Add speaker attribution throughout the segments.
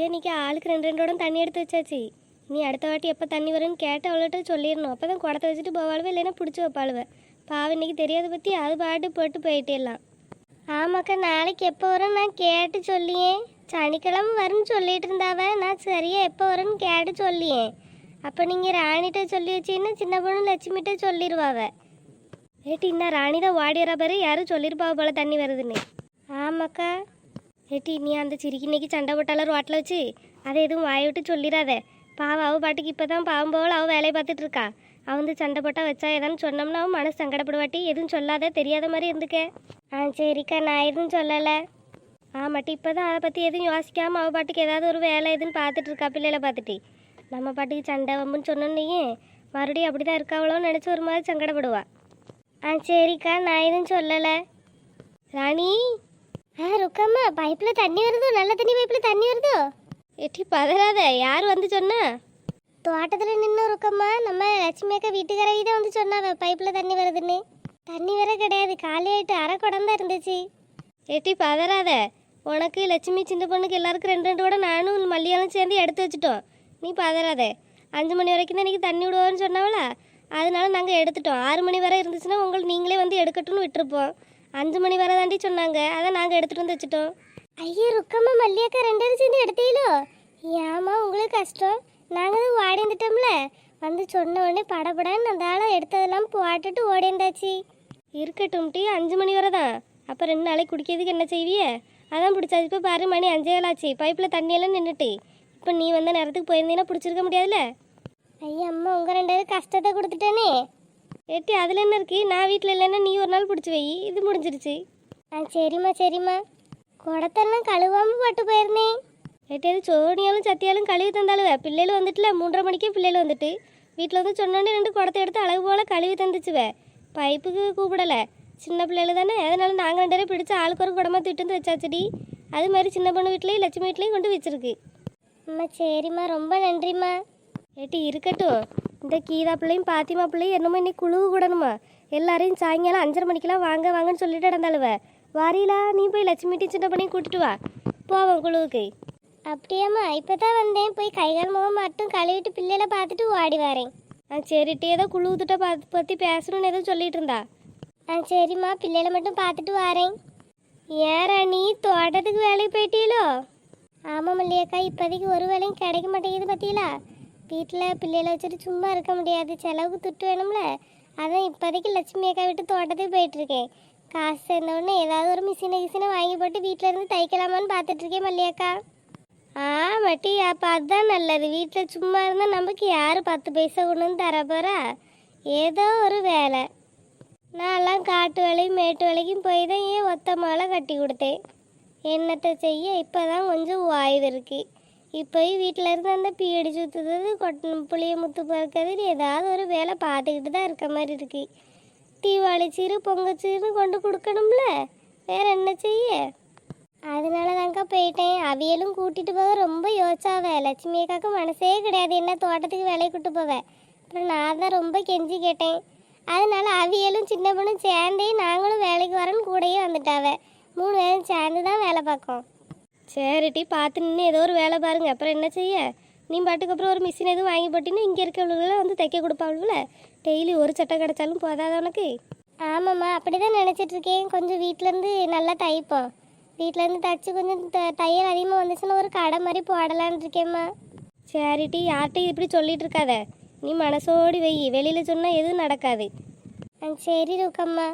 Speaker 1: எப்படியோ இன்னைக்கு ஆளுக்கு ரெண்டு ரெண்டோட தண்ணி எடுத்து வச்சாச்சு. நீ அடுத்த வாட்டி எப்போ தண்ணி வரும்னு கேட்டு அவள்கிட்ட சொல்லிடணும். அப்போ தான் குடத்தை வச்சுட்டு போவாளுவே இல்லைன்னா பிடிச்சி வைப்பாளுவ. பாவம் இன்னைக்கு தெரியாத பற்றி அது பாட்டு போட்டு போயிட்டேலாம் ஆமாக்கா நாளைக்கு எப்போ வரும் நான் கேட்டு சொல்லியே. சனிக்கிழமை வரும்னு சொல்லிட்டு இருந்தாவ நான் சரியா எப்போ வரும்னு கேட்டு சொல்லியே. அப்போ நீங்கள் ராணிகிட்ட சொல்லி வச்சீங்கன்னா சின்ன பொண்ணு லட்சுமிகிட்ட சொல்லிடுவாவ ஏட்டி இன்னும் ராணி தான் ஓடிடுறா பாரு யாரும் சொல்லியிருப்பாவ போல் தண்ணி வருதுன்னு. ஆமாக்கா. ஏட்டி நீ அந்த சிரிக்கி இன்னைக்கு சண்டை போட்டால ரோட்டில் வச்சு? அதை எதுவும் வாயை விட்டு சொல்லிடாத. பாவம் அவள் பாட்டுக்கு இப்போ தான் பாவம் போல் அவள் வேலையை பார்த்துட்டு இருக்கா. அவன் வந்து சண்டை போட்டால் வச்சா ஏதான்னு சொன்னோம்னா அவன் மனசு சங்கடப்படுவாட்டி எதுவும் சொல்லாத தெரியாத மாதிரி இருந்துக்க. ஆ சரிக்கா நான் எதுவும் சொல்லலை. ஆமாட்டி இப்போ தான் அதை பற்றி எதுவும் யோசிக்காமல் அவள் பாட்டுக்கு ஏதாவது ஒரு வேலை எதுன்னு பார்த்துட்டு இருக்கா பிள்ளைகளை பார்த்துட்டு. நம்ம பாட்டுக்கு சண்டை வம்புன்னு சொன்னோன்னே மறுபடியும் அப்படி தான் இருக்காவளோன்னு நினச்சி ஒரு மாதிரி சங்கடப்படுவா. ஆ சரிக்கா நான் எதுவும் சொல்லலை. ராணி? ஆ ருக்கம்மா பைப்பில் தண்ணி வருதோ? நல்ல தண்ணி பைப்பில் தண்ணி வருதோ? எட்டி பதறாத யார் வந்து சொன்னா? தோட்டத்தில் நின்று இருக்கம்மா நம்ம லட்சுமி அக்கா வீட்டுக்காரவி தான் வந்து சொன்னாவ பைப்பில் தண்ணி வருதுன்னு. தண்ணி வர கிடையாது காலையாயிட்டு அரை குடம் இருந்துச்சு. எட்டி பதறாத உனக்கு லட்சுமி சின்ன பொண்ணுக்கு எல்லாருக்கும் ரெண்டு ரெண்டு கூட நானும் மல்லியாலும் சேர்ந்து எடுத்து வச்சுட்டோம். நீ பதறாத. அஞ்சு மணி வரைக்கும் தான் இன்னைக்கு தண்ணி விடுவோன்னு சொன்னாவளா? அதனால நாங்கள் எடுத்துட்டோம். ஆறு மணி வரை இருந்துச்சுன்னா உங்களுக்கு நீங்களே வந்து எடுக்கட்டும்னு விட்டுருப்போம். அஞ்சு மணி வரை தாண்டி சொன்னாங்க. அதான் நாங்கள் எடுத்துகிட்டு வந்து வச்சுட்டோம். ஐயோ ருக்கம்மா மல்லியாக்கா ரெண்டு பேரும் சேர்ந்து எடுத்தீங்களோ? ஏமா உங்களுக்கு கஷ்டம். நாங்கள் தான் ஓடி வந்துட்டோம்ல. வந்து சொன்ன உடனே படபடன்னு அந்த ஆளை எடுத்ததெல்லாம் போட்டுட்டு ஓடி வந்தாச்சு. இருக்கட்டும் டீ. அஞ்சு மணி வரை தான் அப்போ ரெண்டு நாளைக்கு குடிக்கிறதுக்கு என்ன செய்விய? அதான் பிடிச்சாச்சு இப்போ பாரு மணி அஞ்சே ஆச்சு. பைப்பில் தண்ணியெல்லாம் நின்றுட்டு இப்போ நீ வந்த நேரத்துக்கு போயிருந்தீங்கன்னா பிடிச்சிருக்க முடியாதுல்ல? ஐயா அம்மா உங்கள் ரெண்டு பேரும் கஷ்டத்தை கொடுத்துட்டேனே. ஏட்டி அதில் என்ன இருக்கு? நான் வீட்டில் இல்லைன்னா நீ ஒரு நாள் பிடிச்சி வை. இது முடிஞ்சிருச்சு. ஆ சரிம்மா சரிம்மா. குடத்தெல்லாம் கழுவாம போட்டு போயிருந்தேன் ஏட்டியாவது சோனியாலும் சத்தியாலும் கழுவி தந்தாலுவ பிள்ளைகள் வந்துட்டுல மூன்றரை மணிக்கே பிள்ளைகள் வந்துட்டு. வீட்டில் வந்து சொன்னோன்னே ரெண்டு குடத்தை எடுத்து அளவு போல் கழுவி தந்துச்சுவ. பைப்புக்கு கூப்பிடலை. சின்ன பிள்ளைகள் தானே. அதனால நாங்கள் ரெண்டு பேரும் பிடிச்சி ஆளுக்கு ஒரு குடமா திட்டு வந்து வச்சாச்சுடி. அது மாதிரி சின்ன பொண்ணு வீட்லேயும் லட்சுமி வீட்லேயும் கொண்டு வச்சிருக்கு. அம்மா சரிம்மா. ரொம்ப நன்றிம்மா. ஏட்டி இருக்கட்டும். இந்த கீதா பிள்ளையும் பாத்திமா பிள்ளையும் என்னமோ இன்னைக்கு குழுவு கூடணுமா? எல்லாரையும் சாயங்காலம் அஞ்சரை மணிக்கெல்லாம் வாங்க வாங்கன்னு சொல்லிட்டு இடந்தாளுவ வாரீலா நீ போய் லட்சுமி டீ சின்ன பண்ணி கூட்டிட்டு வா. போவோம் குழுவுக்கு. அப்படியாம்மா இப்போ தான் வந்தேன். போய் கைகால் முகம் மட்டும் கழுவிட்டு பிள்ளைகளை பார்த்துட்டு ஓடி வரேன். ஆ சரிட்டி ஏதோ குழுவுத்துட்ட பார்த்து பற்றி பேசணும்னு ஏதோ சொல்லிட்டு இருந்தா. ஆ சரிம்மா பிள்ளைகளை மட்டும் பார்த்துட்டு வரேன். ஏறா நீ தோட்டத்துக்கு வேலைக்கு போயிட்டீங்களோ ஆமாம் மல்லியக்கா இப்போதைக்கு ஒரு வேலையும் கிடைக்க மாட்டேங்குது பார்த்தீங்களா வீட்டில் பிள்ளைகளை வச்சுட்டு சும்மா இருக்க முடியாது. செலவுக்கு துட்டு வேணும்ல? அதான் இப்போதைக்கு லட்சுமி அக்கா விட்டு தோட்டத்துக்கு போயிட்டுருக்கேன். காசு சேர்ந்தோடனே ஏதாவது ஒரு மிஷினை கிஷினை வாங்கி போட்டு வீட்டில் இருந்து தைக்கலாமான்னு பார்த்துட்ருக்கேன் மல்லியக்கா ஆமாட்டி அப்போ அதுதான் நல்லது. வீட்டில் சும்மா இருந்தால் நமக்கு யார் பத்து பைசா கொண்டு வந்து தர போகிறா ஏதோ ஒரு வேலை. நான்லாம் காட்டு வேலையும் மேட்டு வேலைக்கும் போய் தான் ஏன் ஒத்த மாலை கட்டி கொடுத்தேன்? என்னத்தை செய்ய? இப்போ தான் கொஞ்சம் ஓய்வு இருக்குது இப்போ வீட்டில் இருந்து அந்த பீடி சுற்றுறது கொட்ட புளிய முத்து பறக்கிறது ஏதாவது ஒரு வேலை பார்த்துக்கிட்டு தான் இருக்க மாதிரி இருக்கு. தீபாவளி சீரு பொங்கல் சீருன்னு கொண்டு கொடுக்கணும்ல. வேற என்ன செய்ய? அதனால தாங்க போயிட்டேன். அவியலும் கூட்டிகிட்டு போக ரொம்ப யோசிச்சாவ. லட்சுமி அக்காக்கு மனசே கிடையாது. என்ன தோட்டத்துக்கு வேலையை கூட்டு போவேன் அப்புறம் நான் தான் ரொம்ப கெஞ்சி கேட்டேன். அதனால அவியலும் சின்ன பொண்ணும் சேர்ந்தே நாங்களும் வேலைக்கு வரேன்னு கூடயே வந்துட்டாவ. மூணு பேரும் சேர்ந்து தான் வேலை பார்க்கோம். சரிட்டி பார்த்து நின்று ஏதோ ஒரு வேலை பாருங்க. அப்புறம் என்ன செய்ய? நீ பாட்டுக்கு அப்புறம் ஒரு மிஷின் எதுவும் வாங்கி போட்டின்னா இங்கே இருக்கவளுகளை வந்து தைக்க கொடுப்பாளுல. டெய்லி ஒரு சட்டை கிடைச்சாலும் போதாத உனக்கு? ஆமாம்மா அப்படி தான் நினச்சிட்டு இருக்கேன். கொஞ்சம் வீட்டிலேருந்து நல்லா தைப்போம். வீட்டிலேருந்து தைச்சு கொஞ்சம் த- தையல் அதிகமாக வந்துச்சுன்னா ஒரு கடை மாதிரி போடலான்னு இருக்கேம்மா. சரிட்டி யார்கிட்டையும் இப்படி சொல்லிட்டு இருக்காத? நீ மனசோடி வை. வெளியில் சொன்னால் எதுவும் நடக்காது. சரி ருக்கம்மா.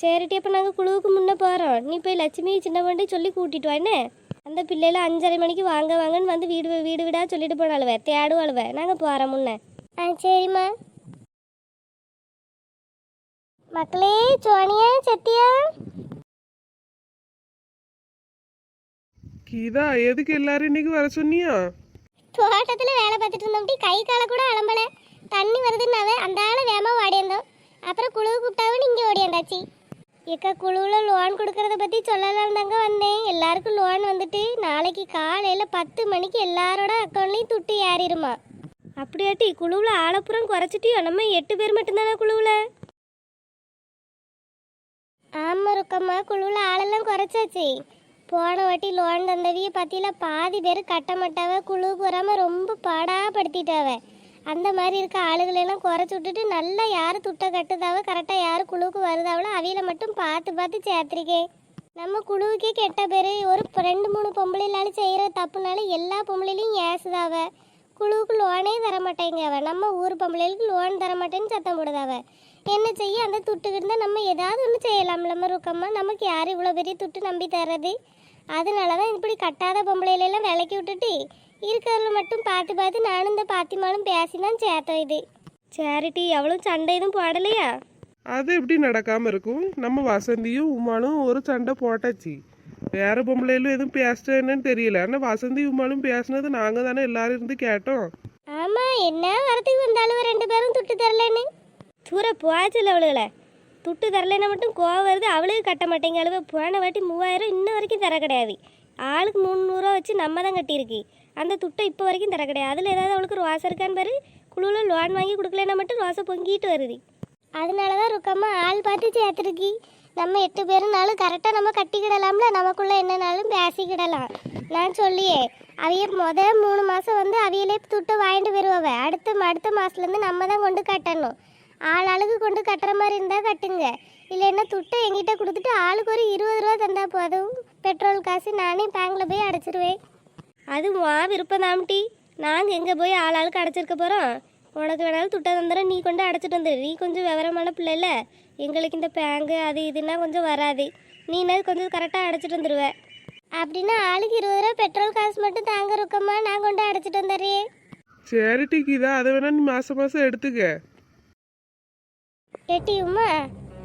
Speaker 1: சரிட்டி அப்போ நாங்கள் குழுவுக்கு முன்னே போகிறோம் நீ போய் லட்சுமி சின்ன வண்டி சொல்லி கூட்டிட்டு வா என்ன? அந்த பிள்ளைல அஞ்சரை மணிக்கு வாங்க வாங்கன்னு வந்து வீடு வீடு வீடாக சொல்லிட்டு போனாலுவ தேடும் அழுவ நாங்கள் போகிறோம் முன்ன. ஆ சரிம்மா. மக்களே சோனியா சத்தியா
Speaker 2: கீதா எதுக்கு எல்லாரும் இன்னைக்கு வர சொன்னியா?
Speaker 1: தோட்டத்தில் வேலை பார்த்துட்டு இருந்தோம் கை காலை கூட அலம்பல. தண்ணி வருதுன்னாவே அந்த ஆளை வேமா ஓடியிருந்தோம். அப்புறம் குழு கூப்பிட்டாவும் இங்கே ஓடியாண்டாச்சு இக்க குழுவில் லோன் கொடுக்கறத பற்றி சொல்லலாம் தாங்க வந்தேன். எல்லாருக்கும் லோன் வந்துட்டு நாளைக்கு காலையில் பத்து மணிக்கு எல்லாரோட அக்கௌண்ட்லேயும் துட்டு ஏறிடுமா? அப்படியாட்டி குழுவில் ஆலப்புறம் குறைச்சிட்டியோ நம்ம எட்டு பேர் மட்டும்தானே குழுவில்? ஆமாம் இருக்கம்மா குழுவில் ஆளெல்லாம் குறைச்சாச்சு. போன வாட்டி லோன் தந்தவியை பற்றியில் பாதி பேர் கட்ட மாட்டாவ குழு போறாம ரொம்ப பாடாப்படுத்திட்டாவே. அந்த மாதிரி இருக்க ஆளுகளெல்லாம் குறைச்சி விட்டுட்டு நல்லா யார் துட்டை கட்டுதாவோ கரெக்டாக யார் குழுவுக்கு வருதாவளோ அவையில மட்டும் பார்த்து பார்த்து சேர்த்துருக்கேன் நம்ம குழுவுக்கே கெட்ட பேர் ஒரு ரெண்டு மூணு பொம்பளைனாலும் செய்கிற தப்புனால எல்லா பொம்பளையிலையும் ஏசுதாவ. குழுவுக்கு லோனே தர மாட்டேங்க அவ. நம்ம ஊர் பொம்பளைகளுக்கு லோன் தர மாட்டேன்னு சத்தம் போடுதாவ. என்ன செய்ய? அந்த துட்டுக்கு இருந்தால் நம்ம ஏதாவது ஒன்று செய்யலாம்ல ருக்கம்மா நமக்கு யார் இவ்வளோ பெரிய துட்டு நம்பி தர்றது? அதனால தான் இப்படி கட்டாத பொம்பளையிலெல்லாம் விலைக்கு விட்டுட்டு இருக்கிறதுல மட்டும் பார்த்து பார்த்து நானும் இந்த பாத்திமாலும் பேசி தான் சேர்த்தோம் இது. சேரிட்டி எவ்வளோ சண்டை எதுவும் போடலையா?
Speaker 2: அது எப்படி நடக்காம இருக்கும்? நம்ம வசந்தியும் உமானும் ஒரு சண்டை போட்டாச்சு. வேற பொம்பளையிலும் எதுவும் பேசிட்டேன்னு தெரியல. ஆனால் வசந்தி உமானும் பேசினது நாங்கள் தானே எல்லாரும் இருந்து கேட்டோம்.
Speaker 1: ஆமா என்ன வரத்துக்கு வந்தாலும் ரெண்டு பேரும் துட்டு தரலன்னு. தூர போச்சுல அவளுகளை. துட்டு தரலைன்னா மட்டும் கோவம் வருது. அவளுக்கு கட்ட மாட்டேங்க அழுவ போன வாட்டி மூவாயிரம் இன்ன வரைக்கும் தர கிடையாது. ஆளுக்கு முந்நூறுரூவா வச்சு நம்ம தான் கட்டியிருக்கு. அந்த துட்டை இப்போ வரைக்கும் தர கிடையாது. அதில் ஏதாவது அவளுக்கு ரோசை இருக்கான்னு பாரு. குழுவில் லோன் வாங்கி கொடுக்கலன்னா மட்டும் ரோசை பொங்கிட்டு வருது. அதனால தான் ருக்கம்மா ஆள் பார்த்து சேர்த்துருக்கி. நம்ம எட்டு பேருனாலும் கரெக்டாக நம்ம கட்டிக்கிடலாம்ல. நமக்குள்ளே என்னனாலும் பேசிக்கிடலாம். நான் சொல்லியே அவைய முத மூணு மாதம் வந்து அவையிலே துட்டு வாங்கிட்டு வருவாவ அடுத்த அடுத்த மாதத்துலேருந்து நம்ம தான் கொண்டு கட்டணும். ஆள் ஆளுக்கு கொண்டு கட்டுற மாதிரி இருந்தால் கட்டுங்க. இல்லைன்னா துட்டை எங்கிட்ட கொடுத்துட்டு ஆளுக்கு ஒரு இருபது ரூபா தந்தா போதும் பெட்ரோல் காசு நானே பேங்கில் போய் அடைச்சிருவேன். அது வா விருப்பம் தாம்டி நாங்கள் எங்கே போய் ஆள் ஆளுக்கு அடைச்சிருக்க போகிறோம் உனக்கு வேணாலும் துட்டை தந்துடுறேன் நீ கொண்டு அடைச்சிட்டு வந்துடு நீ கொஞ்சம் விவரமான பிள்ளைல எங்களுக்கு இந்த பேங்கு அது இதுன்னா கொஞ்சம் வராது. நீனா கொஞ்சம் கரெக்டாக அடைச்சிட்டு வந்துடுவ அப்படின்னா ஆளுக்கு இருபது ரூபா பெட்ரோல் காசு மட்டும் தாங்க இருக்கம்மா நான் கொண்டு அடைச்சிட்டு வந்துடுறேன்.
Speaker 2: சேரிட்டிக்கு இதா அதை வேணா நீ மாசம் மாசம் எடுத்துக்க.
Speaker 1: உமா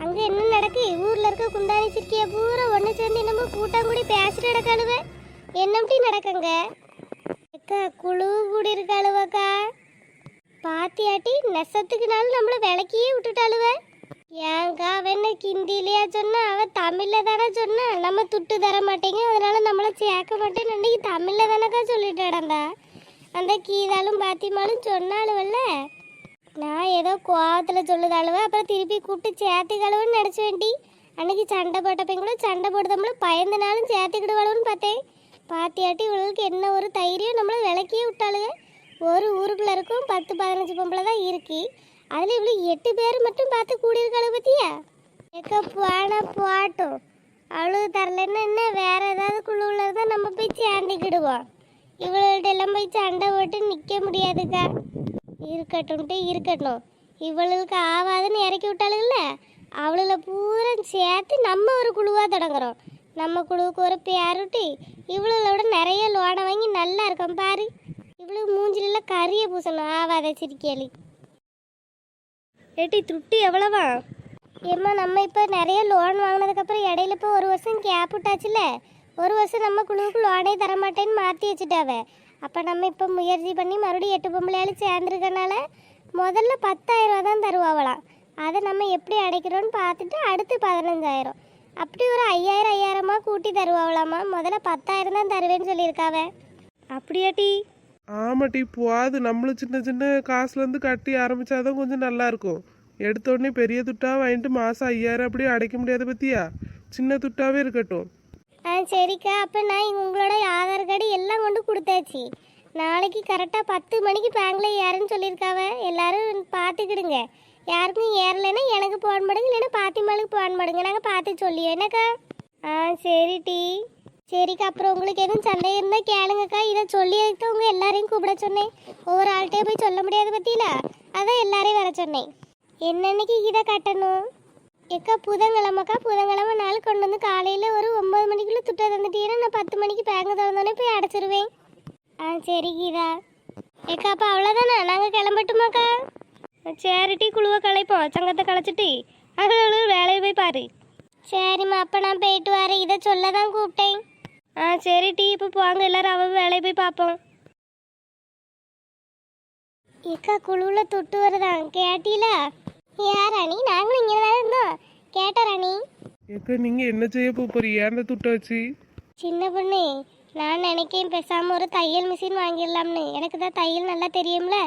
Speaker 1: அங்க என்ன நடக்கு? ஊர்ல இருக்க குந்தாணி சிற்கியை பூரா ஒண்ணு சேர்ந்து நம்ம கூட்டம் கூடி பேசிட்டு நடக்காளுவ என்னப்படி நடக்குங்க? அக்கா குழு கூடி இருக்காளுவக்கா. பாத்தியாட்டி நெசத்துக்குனாலும் நம்மள விளக்கியே விட்டுட்டாளுவ. ஏங்கா அவ கிந்திலையா சொன்னா? அவ தமிழ்ல தானே சொன்னா? நம்ம துட்டு தர மாட்டேங்க. அதனால நம்மள சேர்க்க மாட்டேன்னு அன்னைக்கு தமிழ்ல தானக்கா சொல்லிட்டு நடந்தா. அந்த கீதாலும் பாத்திமாலும் சொன்னாளுவல்ல. நான் ஏதோ கோவத்தில் சொல்லுதாளுவ அப்புறம் திருப்பி கூப்பிட்டு சேர்த்துக்கழுவுன்னு நினச்ச வேண்டி. அன்னைக்கு சண்டை போட்டப்பையும் கூட சண்டை போடுதம்ல பயந்தனாலும் சேர்த்துக்கிடுவாளுன்னு பார்த்தேன். பாத்தியாட்டி இவளுக்கு என்ன ஒரு தைரியம்? நம்மளை விளக்கியே விட்டாளுங்க. ஒரு ஊருக்குள்ள இருக்கும் பத்து பதினஞ்சு பொம்பளை தான் இருக்கு. அதில் இவ்வளோ எட்டு பேர் மட்டும் பார்த்து கூடியிருக்காளு பற்றியா எக்க போன போட்டோம் அவ்வளோ தரலன்னா என்ன? வேற ஏதாவது குழுவில் தான் நம்ம போய் சேர்ந்துக்கிடுவோம். இவள்கிட்ட எல்லாம் போய் சண்டை போட்டு நிற்க முடியாதுக்கா. இருக்கட்டும்ட்டு இருக்கட்டும் இவளுக்கு ஆவாதுன்னு இறக்கி விட்டாளுல்ல அவளுல பூரா சேர்த்து நம்ம ஒரு குழுவாக தொடங்குறோம். நம்ம குழுவுக்கு ஒரு பேருட்டி இவளோட நிறைய லோனை வாங்கி நல்லா இருக்கும் பாரு. இவளுக்கு மூஞ்சிலெல்லாம் கறியை பூசணும் ஆவாத சிரிக்கலி ஏட்டி துட்டு எவ்வளவா? ஏம்மா நம்ம இப்போ நிறைய லோன் வாங்கினதுக்கப்புறம் இடையில இப்போ ஒரு வருஷம் கேப் விட்டாச்சுல. ஒரு வருஷம் நம்ம குழுவுக்கு லோனே தரமாட்டேன்னு மாற்றி வச்சுட்டாவே. அப்போ நம்ம இப்போ முயற்சி பண்ணி மறுபடியும் எட்டு பொம்பளையாலும் சேர்ந்துருக்கனால முதல்ல பத்தாயிரம் ரூபா தான் தருவாங்களாம் அதை நம்ம எப்படி அடைக்கிறோன்னு பார்த்துட்டு அடுத்து பதினஞ்சாயிரம். அப்படி ஒரு ஐயாயிரம் ஐயாயிரமா கூட்டி தருவாங்களாமா முதல்ல பத்தாயிரம் தான் தருவேன்னு சொல்லியிருக்காவ. அப்படியாட்டி?
Speaker 2: ஆமாட்டி போது நம்மளும் சின்ன சின்ன காசுலேருந்து கட்டி ஆரம்பிச்சாதான் கொஞ்சம் நல்லா இருக்கும். எடுத்த உடனே பெரிய துட்டாக வாங்கிட்டு மாதம் ஐயாயிரம் அப்படியே அடைக்க முடியாது பற்றியா சின்ன துட்டாவே இருக்கட்டும்.
Speaker 1: ஆ சரிக்கா. அப்போ நான் உங்களோட ஆதார் கார்டு எல்லாம் கொண்டு கொடுத்தாச்சு. நாளைக்கு கரெக்டாக பத்து மணிக்கு பேங்கில் ஏறுன்னு சொல்லியிருக்காவ. எல்லாரும் பார்த்துக்கிடுங்க. யாருக்கும் ஏறலைன்னா எனக்கு போன் பண்ணுங்க. இல்லைன்னா பாத்திமாளுக்கு போன் பண்ணுங்க. நாங்கள் பார்த்து சொல்லியோ என்னக்கா? ஆ சரி டீ. சரிக்கா. அப்புறம் உங்களுக்கு எதுவும் சந்தேகம் இருந்தால் கேளுங்கக்கா. இதை சொல்லி உங்கள் எல்லாரையும் கூப்பிட சொன்னேன். ஒவ்வொரு ஆள்கிட்டயே போய் சொல்ல முடியாது பற்றியில அதான் எல்லாரையும் வர சொன்னேன். என்னன்னைக்கு இதை கட்டணும்? எக்கா புதன்கிழமைக்கா புதன்கிழமை நாள் கொண்டு வந்து காலையில் ஒரு ஒம்பது மணிக்குள்ளே துட்டை தந்துட்டீங்கன்னா நான் பத்து மணிக்கு பேங்க் திறந்தோடனே போய் அடைச்சிருவேன். ஆ சரி கீதா. ஏக்கா அப்போ அவ்வளோதானே நாங்கள் கிளம்பட்டுமாக்கா? சேரிட்டி குழுவை கலைப்போம் சங்கத்தை கலைச்சிட்டு அது வேலையை போய் பாரு. சரிம்மா அப்போ நான் போயிட்டு வரேன். இதை சொல்ல தான் கூப்பிட்டேன். ஆ சரி டீ இப்போ போங்க. எல்லாரும் அவள் வேலையை போய் பார்ப்போம். ஏக்கா குழுவில் துட்டு வருதான் கேட்டீங்களா யார் ராணி நாங்களும் இங்கே தான் இருந்தோம். கேட்ட ராணி?
Speaker 2: ஏக்கா நீங்கள் என்ன செய்ய போறீங்க? அந்த துட்டை வச்சு?
Speaker 1: சின்ன பொண்ணு நான் நினைக்கேன் பேசாமல் ஒரு தையல் மிஷின் வாங்கிடலாம்னு. எனக்கு தான் தையல் நல்லா தெரியும்ல.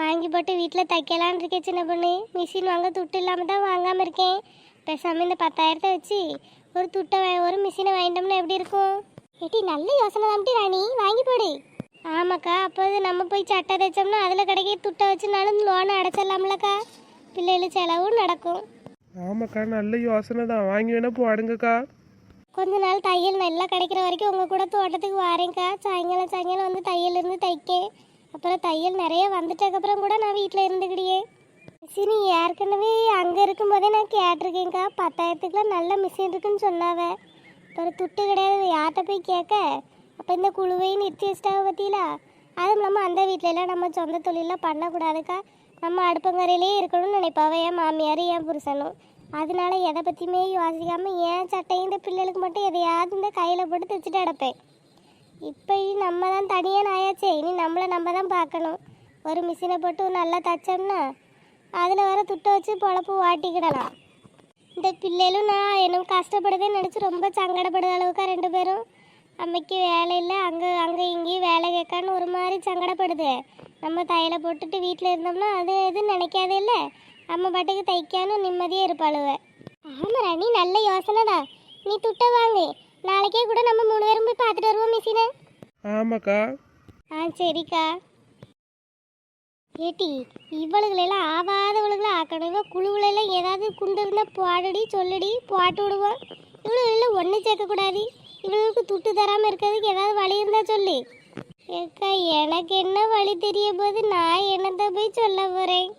Speaker 1: வாங்கி போட்டு வீட்டில் தைக்கலான்னு இருக்கேன் சின்ன பொண்ணு. மிஷின் வாங்க துட்டு இல்லாமல் தான் வாங்காமல் இருக்கேன். பேசாமல் இந்த பத்தாயிரத்தை வச்சு ஒரு துட்டை ஒரு மிஷினை வாங்கிட்டோம்னா எப்படி இருக்கும்? ஏட்டி நல்ல யோசனை தான்ட்டி ராணி. வாங்கி போடு. ஆமாக்கா அப்போது நம்ம போய் சட்டை தைச்சோம்னா அதில் கிடைக்க துட்டை வச்சுனாலும் லோனை அடைச்சிடலாம்லக்கா. பிள்ளைகள் செலவும் நடக்கும்.
Speaker 2: ஆமாக்கா நல்ல யோசனை தான். வாங்கி வேணா போடுங்கக்கா.
Speaker 1: கொஞ்ச நாள் தையல் நல்லா கிடைக்கிற வரைக்கும் உங்கள் கூட தோட்டத்துக்கு வாரேங்க்கா சாயங்காலம் சாயங்காலம் வந்து தையல் இருந்து தைக்க அப்புறம் தையல் நிறைய வந்துட்டதுக்கப்புறம் கூட நான் வீட்டில் இருந்துக்கிடியே. மிஷின் ஏற்கனவே அங்கே இருக்கும்போதே நான் கேட்டிருக்கேங்க்கா பத்தாயிரத்துக்குலாம் நல்ல மிஷின் இருக்குன்னு சொன்னாவ. அப்புறம் துட்டு கிடையாது யார்கிட்ட போய் கேட்க? அப்போ இந்த குழுவையும் நிறுத்தி வச்சிட்டாவ பற்றியில அதுவும் இல்லாமல் அந்த வீட்டிலலாம் நம்ம சொந்த தொழிலாம் பண்ணக்கூடாதுக்கா. நம்ம அடுப்பங்கரையிலே இருக்கணும்னு நினைப்பாவ என் மாமியார் என் புருஷனும். அதனால எதை பற்றியுமே யோசிக்காம ஏன் சட்டையும் இந்த பிள்ளைகளுக்கு மட்டும் எதையாவது இந்த கையில் போட்டு தைச்சிட்டு அடைப்பேன் இப்போ நம்ம தான் தனியாக ஆயாச்சே. இனி நம்மளை நம்ம தான் பார்க்கணும். ஒரு மிஷினை போட்டு நல்லா தைச்சோம்னா அதில் வர துட்டை வச்சு பொழப்பு வாட்டிக்கிடலாம். இந்த பிள்ளைகளும் நான் என்னும் கஷ்டப்படுதே நினச்சி ரொம்ப சங்கடப்படுற அளவுக்கா ரெண்டு பேரும் அம்மைக்கு வேலை இல்லை. அங்கே அங்கே இங்கேயும் வேலை கேட்கான்னு ஒரு மாதிரி சங்கடப்படுது. நம்ம தையலை போட்டுட்டு வீட்டில் இருந்தோம்னா அது எதுவும் நினைக்காதே இல்லை. நம்ம பாட்டுக்கு தைக்கானும் நிம்மதியாக இருப்பாளுவ. ஆமாம் ராணி நல்ல யோசனை தான் நீ துட்டை வாங்கு. நாளைக்கே கூட நம்ம மூணு பேரும் போய் பார்த்துட்டு வருவோம் மிஷினை
Speaker 2: ஆமாக்கா.
Speaker 1: ஆ சரிக்கா. ஏட்டி இவளுகளெல்லாம் ஆவாதவளுகளை ஆக்கணும். இவ குழுவுலெல்லாம் ஏதாவது குண்டு இருந்தால் பாடுடி சொல்லுடி போட்டு விடுவோம். இவளுகளெல்லாம் ஒன்று சேர்க்கக்கூடாது. இவளுக்கு துட்டு தராமல் இருக்கிறதுக்கு ஏதாவது வழி இருந்தால் சொல்லு. ஏக்கா எனக்கு என்ன வழி தெரிய போது நான் என்னத்தை போய் சொல்ல போகிறேன்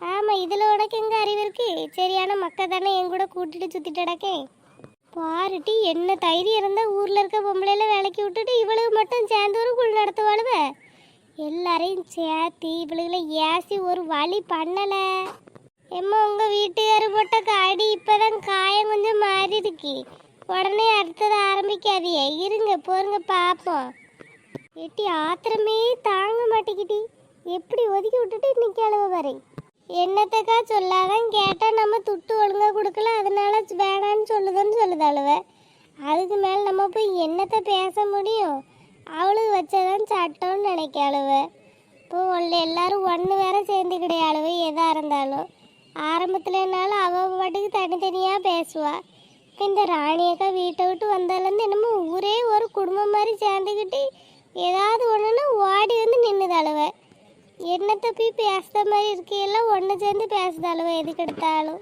Speaker 1: ஆமாம் இதில் உனக்கு எங்கே அறிவு இருக்கு? சரியான மக்க தானே என் கூட கூட்டிட்டு சுற்றிட்டு கிடக்கேன். பாருட்டி என்ன தைரியம் இருந்தால் ஊரில் இருக்க பொம்பளையில வேலைக்கு விட்டுட்டு இவளுக்கு மட்டும் சேர்ந்து ஒரு குழு நடத்துவாளுவ? எல்லாரையும் சேர்த்து இவளுகளை ஏசி ஒரு வழி பண்ணலை. எம்மா உங்கள் வீட்டுக்காரு போட்ட காடி இப்போதான் காயம் கொஞ்சம் மாறி இருக்கு உடனே அடுத்தது ஆரம்பிக்காதியே. இருங்க போருங்க பார்ப்போம் எட்டி ஆத்திரமே தாங்க மாட்டேங்கிட்டி எப்படி ஒதுக்கி விட்டுட்டு நிற்காளுவ பாரு என்னத்தக்கா சொல்லாதான் கேட்டால் நம்ம துட்டு ஒழுங்காக கொடுக்கல அதனால வேணான்னு சொல்லுதுன்னு சொல்லுது அழுவ. அதுக்கு மேலே நம்ம போய் என்னத்தை பேச முடியும்? அவளுக்கு வச்சதான் சட்டம்னு நினைக்க அழுவ. இப்போ உள்ள எல்லாரும் ஒன்று வேற சேர்ந்து கிடையாளுவ எதாக இருந்தாலும். ஆரம்பத்துலனாலும் அவள் பாட்டுக்கு தனித்தனியாக பேசுவாள் இப்போ இந்த ராணியக்கா வீட்டை விட்டு வந்தாலேருந்து என்னமோ ஊரே ஒரு குடும்பம் மாதிரி சேர்ந்துக்கிட்டு ஏதாவது ஒன்றுன்னா ஓடி வந்து நின்றுது அழுவ என்னத்தை போய் பேசுகிற மாதிரி இருக்கையெல்லாம் ஒன்று சேர்ந்து பேசுது அழுவ எதுக்கு எடுத்தாலும்.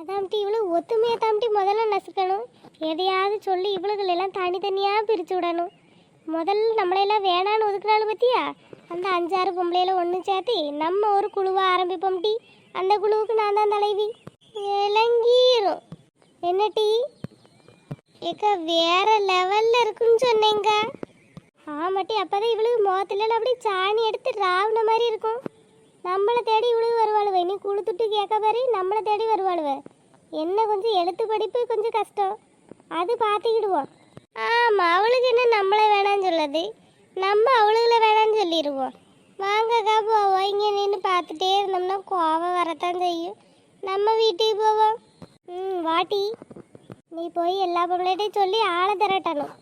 Speaker 1: அதாம்ட்டி இவ்வளோ ஒத்துமையை தாம்ட்டி முதல்ல நசுக்கணும். எதையாவது சொல்லி இவளுகள் தனித்தனியாக பிரித்து விடணும். முதல்ல நம்மளையெல்லாம் வேணான்னு ஒதுக்குறாள் பற்றியா அந்த அஞ்சாறு பொம்பளையில ஒன்று சேர்த்து நம்ம ஒரு குழுவை ஆரம்பிப்போம்டி அந்த குழுவுக்கு நான் தான் தலைவி. விளங்கிரும். என்ன டீ? ஏக்கா வேற லெவல்ல இருக்குன்னு சொன்னேங்க. ஆமாட்டி அப்பதான் இவளுக்கு முகத்துல அப்படி சாணி எடுத்து ராவுன மாதிரி இருக்கும். நம்மளை தேடி இவளுக்கு வருவாளுவ. நீ குளுத்துட்டு கேட்க பாரு நம்மளை தேடி வருவாளுவ. என்ன கொஞ்சம் எழுத்து படிப்பு கொஞ்சம் கஷ்டம். அது பார்த்துக்கிடுவோம். ஆமாம் அவளுக்கு என்ன நம்மளை வேணாம்னு சொல்லுது நம்ம அவளுகளை வேணாம்னு சொல்லிடுவோம். வாங்கக்கா போவோம். இங்கே நின்று பார்த்துட்டே இருந்தோம்னா கோவம் வரத்தான் செய்யும். நம்ம வீட்டுக்கு போவோம். ம் வாட்டி நீ போய் எல்லா பொம்பளைகிட்டையும் சொல்லி ஆளை திரட்டணும்.